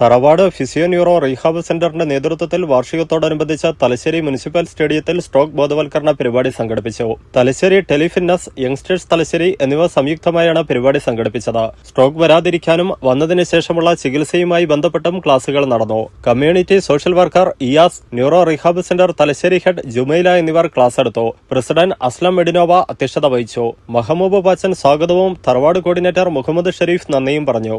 തറവാട് physio neuro rehab സെന്ററിന്റെ നേതൃത്വത്തിൽ വാർഷികത്തോടനുബന്ധിച്ച തലശ്ശേരി മുനിസിപ്പൽ സ്റ്റേഡിയത്തിൽ സ്ട്രോക്ക് ബോധവൽക്കരണ പരിപാടി സംഘടിപ്പിച്ചു. തലശ്ശേരി ടെലിഫിറ്റ്നസ് യങ്സ്റ്റേഴ്സ് തലശ്ശേരി എന്നിവ സംയുക്തമായാണ് പരിപാടി സംഘടിപ്പിച്ചത്. സ്ട്രോക്ക് വരാതിരിക്കാനും വന്നതിന് ശേഷമുള്ള ചികിത്സയുമായി ബന്ധപ്പെട്ടും ക്ലാസുകൾ നടന്നു. Community social worker Iyas neuro rehab centre Thalassery head Jumaila എന്നിവർ ക്ലാസ് എടുത്തു. പ്രസിഡന്റ് അസ്ലം മെഡിനോവ അധ്യക്ഷത വഹിച്ചു. മഹമൂബ് പാച്ചൻ സ്വാഗതവും തറവാട് കോർഡിനേറ്റർ മുഹമ്മദ് ഷെരീഫ് നന്ദിയും പറഞ്ഞു.